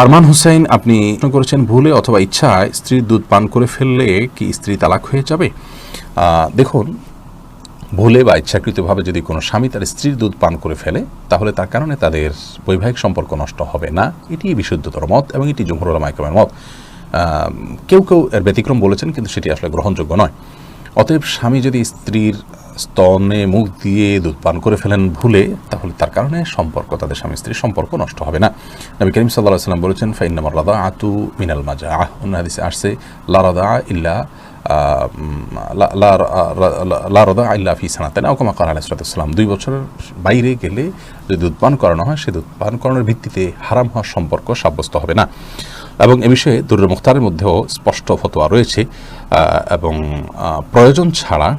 আরমান হুসাইন, আপনি প্রশ্ন করেছেন, ভুলে অথবা ইচ্ছায় স্ত্রীর দুধ পান করে ফেললে কি স্ত্রী তালাক হয়ে যাবে? দেখুন, ভুলে বা ইচ্ছাকৃতভাবে যদি কোনো স্বামী তার স্ত্রীর দুধ পান করে ফেলে, তাহলে তার কারণে তাদের বৈবাহিক সম্পর্ক নষ্ট হবে না। এটি বিশুদ্ধতর মত এবং এটি জমহুর মাইকমের মত। কেউ কেউ এর ব্যতিক্রম বলেছেন, কিন্তু সেটি আসলে গ্রহণযোগ্য নয়। অতএব স্বামী যদি স্ত্রীর স্তনে মুখ দিয়ে দুধ পান করে ফেলেন ভুলে তাহলে তার কারণে সম্পর্ক তাদের স্বামী স্ত্রীর সম্পর্ক নষ্ট হবে না। নবী করিম সাল্লাহ সাল্লাম বলেছেন ফাইনামার রাদা আতু মিনাল মাজা। আহ অন্য হাদিসে আসছে লা রাদা ইল্লা আহ, উম, লা- লা- লা- লা আল্লাহ ফি সানাতেন আউকামা কাল আলাইসালাম দুই বছরের বাইরে গেলে যদি দুধ পান করানো হয় সে দুধ পান করানোর ভিত্তিতে হারাম হওয়ার সম্পর্ক সাব্যস্ত হবে না। এবং এ বিষয়ে দুর্র মুখতারের মধ্যেও স্পষ্ট ফতোয়া রয়েছে এবং প্রয়োজন ছাড়া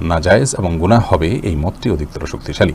নাজায়েজ এবং গুণা হবে এই মতটি অধিকতর শক্তিশালী।